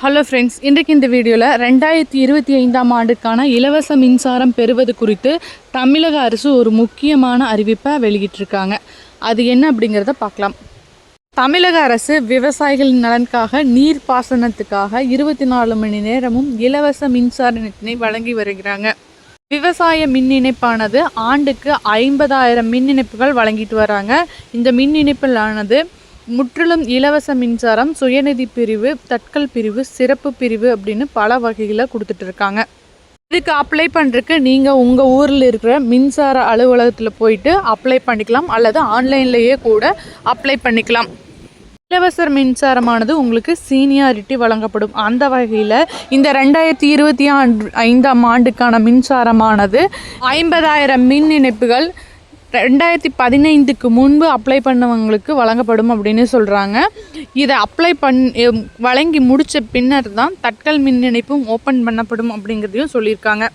Hello friends இன்றைக்கு இந்த வீடியோவில் ரெண்டாயிரத்தி இருபத்தி ஐந்தாம் ஆண்டுக்கான இலவச மின்சாரம் பெறுவது குறித்து தமிழக அரசு ஒரு முக்கியமான அறிவிப்பை வெளியிட்டிருக்காங்க. அது என்ன அப்படிங்கிறத பார்க்கலாம். தமிழக அரசு விவசாயிகளின் நலனுக்காக நீர் பாசனத்துக்காக இருபத்தி நாலு மணி நேரமும் இலவச மின்சாரத்தினை வழங்கி வருகிறாங்க. விவசாய மின் இணைப்பானது ஆண்டுக்கு ஐம்பதாயிரம் மின் இணைப்புகள் வழங்கிட்டு வராங்க. இந்த மின் இணைப்பிலானது முற்றிலும் இலவச மின்சாரம் சுயநிதி பிரிவு தட்கல் பிரிவு சிறப்பு பிரிவு அப்படின்னு பல வகையில் கொடுத்துட்டு இருக்காங்க. இதுக்கு அப்ளை பண்ணுறதுக்கு நீங்கள் உங்கள் ஊரில் இருக்கிற மின்சார அலுவலகத்தில் போயிட்டு அப்ளை பண்ணிக்கலாம் அல்லது ஆன்லைன்லேயே கூட அப்ளை பண்ணிக்கலாம். இலவச மின்சாரமானது உங்களுக்கு சீனியாரிட்டி வழங்கப்படும். அந்த வகையில் இந்த ரெண்டாயிரத்தி இருபத்தி ஆண்டு ஐந்தாம் ஆண்டுக்கான மின்சாரமானது ஐம்பதாயிரம் மின் இணைப்புகள் ரெண்டாயிரத்தி பதினைந்துக்கு முன்பு அப்ளை பண்ணவங்களுக்கு வழங்கப்படும் அப்படின்னு சொல்கிறாங்க இதை அப்ளை பண் வழங்கி முடித்த பின்னர் தான் தட்கல் மின் இணைப்பும் ஓப்பன் பண்ணப்படும் அப்படிங்கிறதையும் சொல்லியிருக்காங்க.